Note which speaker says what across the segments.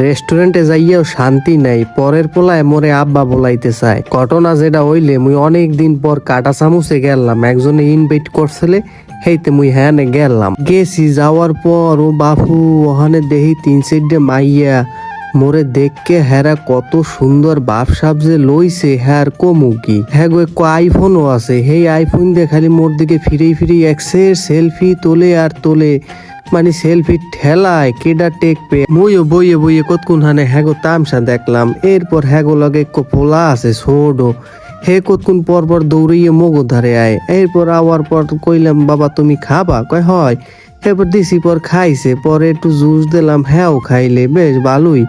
Speaker 1: রেস্টুরেন্টে যাইয়াও শান্তি নাই, পরের পোলায় মোরে আব্বা বলাইতে চায়। ঘটনা যেটা হইলে মুই অনেক দিন পর কাটা চামুচে গেলাম, একজনে ইনভাইট করছিলে, হেইতে মুই হ্যাঁ গেলাম। গেছি, যাওয়ার পর, ও বাপু, ওখানে দেহি তিন চারটে মাইয়া, মোরে দেখকে হেরা কত সুন্দর বাপসাপ যে লইছে হ্যার কমু কি? হ্যাঁ গো এক আইফোনও আছে সেই আইফোন দিয়ে খালি মোর দিকে ফিরে ফিরে একসের সেলফি তোলে আর তোলে। মানে সেলফি ঠেলায়, কেডা টেকবে মুইও বইয়ে বইয়ে কতক্ষণ হানে হ্যাগো তামসা দেখলাম। এরপর হ্যাগো লগে পোলা আছে ছোটো হে কতক্ষণ পর পর দৌড়িয়ে মগো ধারে আয়। এরপর আওয়ার পর কইলাম, বাবা, তুমি খাবা? কয়, হয়। এরপর দিছি, পর খাইছে, পরে একটু জুস দিলাম হ্যাঁও খাইলে, বেশ ভালোই।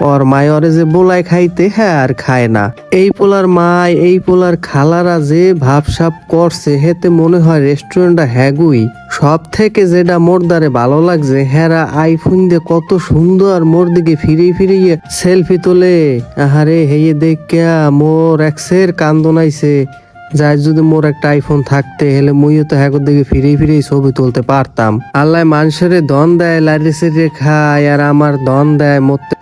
Speaker 1: ওর মায়রে যে বোলায় খাইতে হ্যাঁ আর খায় না। এই পোলার মায় এই পোলার খালারা যে ভাবসাপ করছে, হেতে মনে হয় রেস্টুরেন্টটা হ্যাগুই। সব থেকে যেটা মোর দ্বারে ভালো লাগছে, হেরা আইফোন দিয়ে কত সুন্দর মোর দিকে ফিরে ফিরে সেলফি তোলে। আহারে, হেয়ে দেখিয়া মোর এক্সের কান্দন আইছে যাই যদি মোর একটা আইফোন থাকতে হলে মুইও তো হ্যাগোর দিকে ফিরে ফিরে ছবি তুলতে পারতাম। আল্লাহ মানুষের দন দেয় লারিসে খায় আর আমার দন দেয় মরতে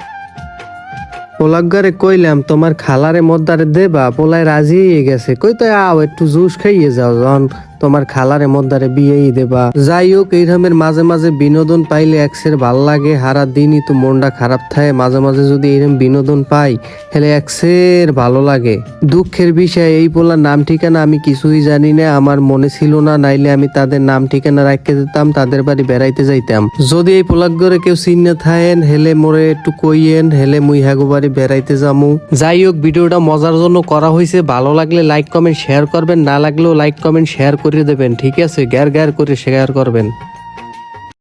Speaker 1: পোলাগারে কইলাম, তোমার খালারে মদ্দারে দেবা, পোলায় রাজি হয়ে গেছে। কই তো আও একটু জুস খাইয়ে যাও যখন তোমার খালারে মদ্দারে বিয়েই দেবা। যাই হোক এই রকমের মাঝে মাঝে বিনোদন পাইলে একসের ভালো লাগে, হারা দিনই তো মনটা খারাপ থাকে। মাঝে মাঝে যদি এরকম বিনোদন পাই, তাহলে একসের ভালো লাগে। দুঃখের বিষয়, এই পোলার নাম ঠিকানা আমি কিছুই জানি না, আমার মনে ছিল না, নাইলে আমি তাদের নাম ঠিকানা রাখতে দিতাম, তাদের বাড়ি বেড়াইতে যাইতাম। যদি এই পোলাক করে কেউ চিনে থাকেন, হেলে মোরে একটু কইয়েন, হেলে মুই হ্যাগো বাড়ি বেড়াইতে যামু। যাই হোক ভিডিওটা মজার জন্য করা হয়েছে ভালো লাগলে লাইক, কমেন্ট, শেয়ার করবেন, না লাগলেও লাইক, কমেন্ট, শেয়ার করে দেবেন ঠিক আছে? গ্যার গ্যার করে শেয়ার করবেন।